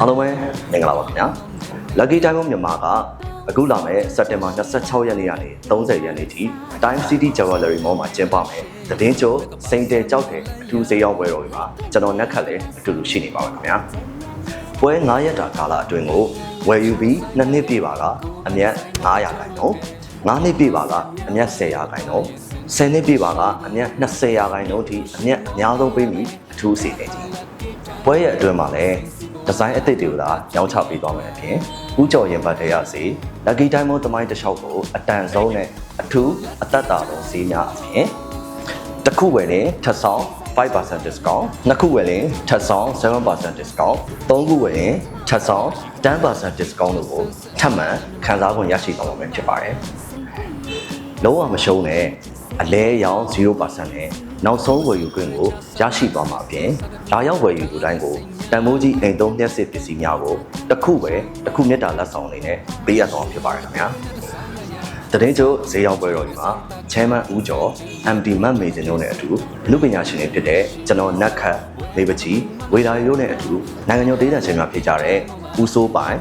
အားလုံးပဲမင်္ဂလာပါခင်ဗျာ Lucky Diamond မြန်မာကအခုလာမယ့်စက်တင်ဘာ26ရက်နေ့ကနေ30ရက်နေ့ထိ Time City Jewelry Mall မှာကျင်းပမယ်။သတင်းချိုစိန်တဲကြောက်တဲ့အထူးဈေးရောက်ပွဲတော်တွေမှာကျွန်တော်နက်ခတ်လည်းအတူတူရှိနေပါမယ်ခင်ဗျာ။ပွဲ9ရက်တာကာလအတွင်းကိုဝယ်ယူပြီးနှစ်နှစ်ပြည့်ပါကအမြတ်900ခိုင်နှုန်း9နှစ်ပြည့်ပါကအမြတ်1000ခိုင်နှုန်း10နှစ်ပြည့်ပါကအမြတ်20ရာခိုင်နှုန်းထိအမြတ်အများဆုံးပေးပြီးအထူးစီနေကြီး။ပွဲရဲ့အတွင်းမှာလည်း ဒီဇိုင်းအသစ်တွေကိုသာရောင်းချပေးသွားမယ်အပြင်ဦးကျော်ရင်ပတ်တဲ့ရစီ Lucky Diamond တမိုင်းတစ်လျှောက်ကိုအတန်ဆုံးနဲ့အထူးအသက်တာဆုံးဈေးများအပြင်တစ်ခုဝယ်ရင်ထပ်ဆောင်5% discount နှစ်ခုဝယ်ရင်ထပ်ဆောင်7% discount သုံးခုဝယ်ရင်ထပ်ဆောင်10% discount တို့ကိုထပ်မံခံစား권ရရှိသွားမှာဖြစ်ပါတယ်လုံးဝမရှုံးနဲ့ အလဲရောင်း0%နဲ့နောက်ဆုံးဝယ်ယူခွင့်ကိုရရှိသွားမှာအပြင်လာရောက်ဝယ်ယူသူတိုင်းကိုတန်မိုးကြီးအိမ်သုံးလျှက်စစ်ပစ္စည်းများကိုတစ်ခုပဲတစ်ခုမြတ်တာလက်ဆောင်လေးနဲ့ပေးရသွားမှာဖြစ်ပါတယ်ခင်ဗျာတရင်ကျိုးဈေးရောက်ပွဲတော်ကြီးမှာချမ်းမန်ဦးကျော် MD မတ်မေဂျင်တို့နဲ့အတူအမှုပညာရှင်တွေဖြစ်တဲ့ကျွန်တော်နတ်ခတ်မေပချီဝေဒါရီတို့နဲ့အတူနိုင်ငံကျော်ဒေသရှင်များဖြစ်ကြတဲ့ဦးစိုးပိုင်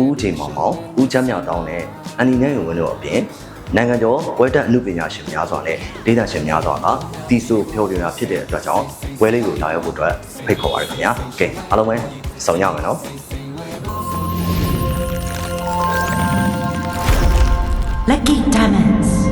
ဦးချိန်မောင်မောင်ဦးချမ်းမြောက်တောင်းနဲ့ အန်နီနဲ့ရုံဝင်းတို့အပြင်နိုင်ငံကျော်ဝဲတက်အမှုပညာရှင်များစွာနဲ့ဒေသရှင်များစွာကတီဆိုဖြော်ပြတာဖြစ်တဲ့အတွက်ကြောင့်ဝဲလေးကိုလာရောက်ဖို့အတွက်ဖိတ်ခေါ်ပါရခင်ဗျာကဲအားလုံးပဲဆောင်ရမယ်နော် Lucky Diamond